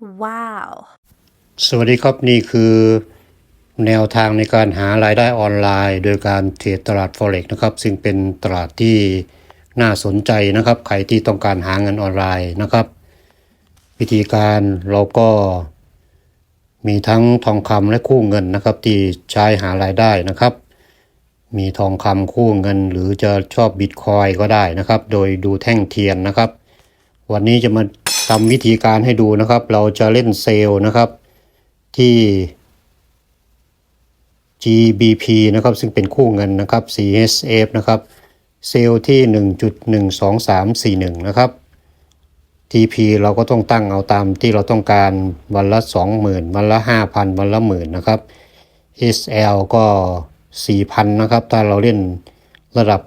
Wow. สวัสดีครับนี่คือแนวทางในการหารายได้ออนไลน์ โดยการเทรดตลาด Forex นะครับ ซึ่งเป็นตลาดที่น่าสนใจนะครับ ใครที่ต้องการหาเงินออนไลน์นะครับ วิธีการเราก็มีทั้งทองคำและคู่เงินนะครับ ที่ใช้หารายได้นะครับ มีทองคำคู่เงิน หรือจะชอบบิตคอยก็ได้นะครับ โดยดูแท่งเทียนนะครับ วันนี้จะมา ทำวิธีการให้ดูนะครับ เราจะเล่นเซลล์นะครับที่ GBP นะครับ ซึ่งเป็นคู่เงินนะครับ CHF นะครับ เซลล์ที่ 1.12341 นะครับ TP เราก็ต้องตั้งเอาตามที่เราต้องการวันละ 20,000 วันละ 5,000 วันละหมื่นนะครับ SL ก็ 4,000 นะครับ ถ้าเราเล่นระดับ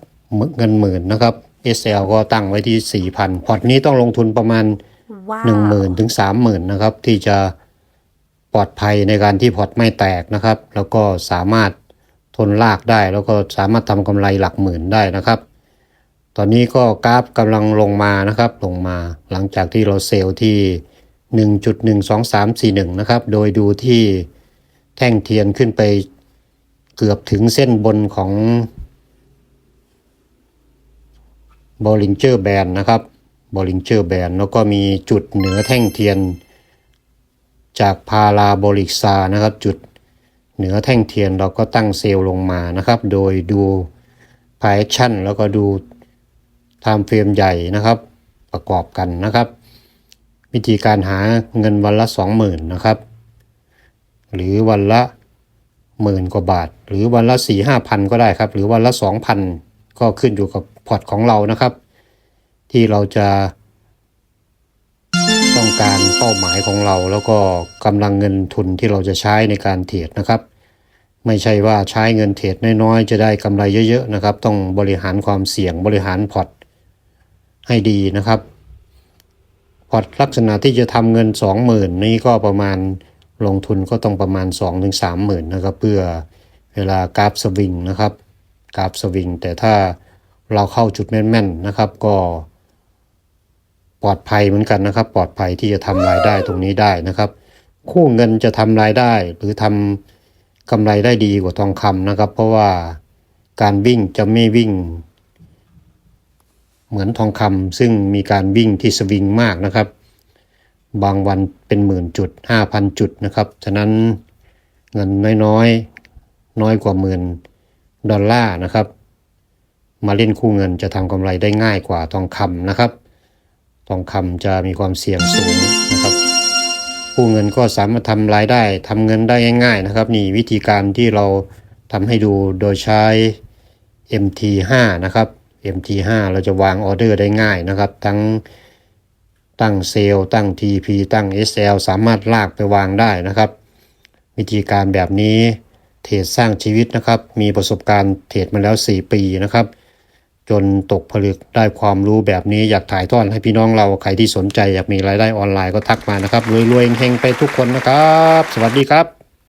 เงินหมื่นนะครับ SL ก็ตั้งไว้ที่ 4,000พอร์ตนี้ต้องลงทุนประมาณ หนึ่งหมื่นถึงสามหมื่นนะครับ ที่จะปลอดภัยในการที่พอร์ตไม่แตกนะครับ แล้วก็สามารถทนลากได้ แล้วก็สามารถทำกำไรหลักหมื่นได้นะครับ ตอนนี้ก็กราฟกำลังลงมานะครับ ลงมาหลังจากที่เราเซลล์ที่1.12341นะครับ โดยดูที่แท่งเทียนขึ้นไปเกือบถึงเส้นบนของบอลิงเจอร์แบนนะครับ บอลิงเจอร์แบนแล้วก็มีจุดเหนือแท่งเทียน จากพาราโบลิกซานะครับ จุดเหนือแท่งเทียนเราก็ตั้งเซลล์ลงมานะครับ โดยดูพายชั่นแล้วก็ดูไทม์เฟรมใหญ่นะครับ ประกอบกันนะครับ วิธีการหาเงินวันละ 20,000นะครับ หรือวันละหมื่นกว่าบาท หรือวันละ4 5พันก็ได้ครับ หรือวันละ 2,000 ก็ขึ้นอยู่กับพอร์ตของเรานะครับ ที่เราจะต้องการเป้าหมายของเรา แล้วก็กำลังเงินทุนที่เราจะใช้ในการเทรดนะครับ ไม่ใช่ว่าใช้เงินเทรดน้อยๆ จะได้กำไรเยอะๆนะครับ ต้องบริหารความเสี่ยงบริหารพอร์ตให้ดีนะครับพอร์ตลักษณะที่จะทำเงิน 20,000 นี่ก็ประมาณลงทุนก็ต้องประมาณ 2-30,000นะครับเพื่อเวลากราฟสวิงนะครับกราฟสวิงแต่ถ้าเราเข้าจุดแม่นๆนะครับ ก็ ปลอดภัยเหมือนกันนะครับ ปลอดภัยที่จะทำรายได้ตรงนี้ได้นะครับ คู่เงินจะทำรายได้หรือทำกำไรได้ดีกว่าทองคำนะครับ เพราะว่าการวิ่งจะไม่วิ่ง เหมือนทองคำซึ่งมีการวิ่งที่สวิงมากนะครับ บางวันเป็นหมื่นจุดห้าพันจุดนะครับฉะนั้นเงินน้อยๆ น้อยกว่าหมื่นดอลลาร์นะครับ มาเล่นคู่เงินจะทำกำไรได้ง่ายกว่าทองคำนะครับ ทองคำจะมีความเสี่ยงสูงนะครับคู่เงินก็สามารถทำรายได้ทำเงินได้ง่าย ๆ นะครับ นี่วิธีการที่เราทำให้ดูโดยใช้ MT5 นะครับ MT5 เราจะวางออเดอร์ได้ง่ายนะครับ ทั้งตั้งเซลตั้ง TP ตั้ง SL สามารถลากไปวางได้นะครับ วิธีการแบบนี้เทรดสร้างชีวิตนะครับ มีประสบการณ์เทรดมาแล้ว 4 ปีนะครับ จนตกผลึกได้ความรู้แบบนี้อยากถ่ายทอดให้พี่น้องเราใครที่สนใจอยากมีรายได้ออนไลน์ก็ทักมานะครับรวยๆเฮงไปทุกคนนะครับ สวัสดีครับ